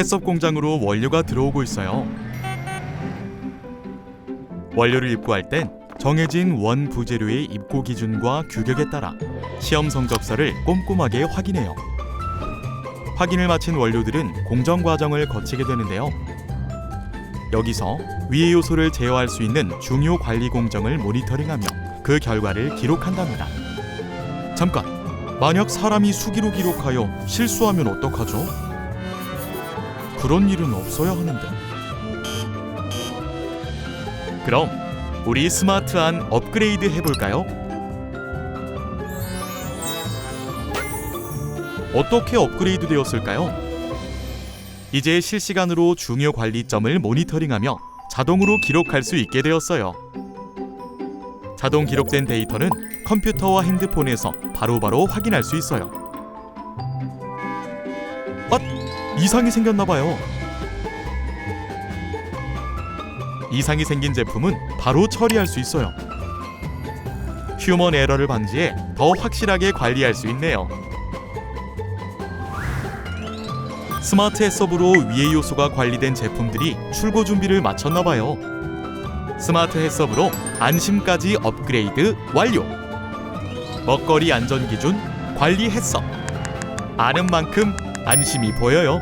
햇섭 공장으로 원료가 들어오고 있어요. 원료를 입고할 땐 정해진 원 부재료의 입고 기준과 규격에 따라 시험 성적서를 꼼꼼하게 확인해요. 확인을 마친 원료들은 공정 과정을 거치게 되는데요. 여기서 위의 요소를 제어할 수 있는 중요 관리 공정을 모니터링하며 그 결과를 기록한답니다. 잠깐, 만약 사람이 수기로 기록하여 실수하면 어떡하죠? 그런 일은 없어야 하는데. 그럼 우리 스마트한 업그레이드 해볼까요? 어떻게 업그레이드 되었을까요? 이제 실시간으로 중요 관리점을 모니터링하며 자동으로 기록할 수 있게 되었어요. 자동 기록된 데이터는 컴퓨터와 핸드폰에서 바로바로 확인할 수 있어요. 아, 이상이 생겼나 봐요. 이상이 생긴 제품은 바로 처리할 수 있어요. 휴먼 에러를 방지해 더 확실하게 관리할 수 있네요. 스마트 햇섭으로 위의 요소가 관리된 제품들이 출고 준비를 마쳤나 봐요. 스마트 햇섭으로 안심까지 업그레이드 완료. 먹거리 안전 기준 관리 햇섭. 아는 만큼 안심이 보여요.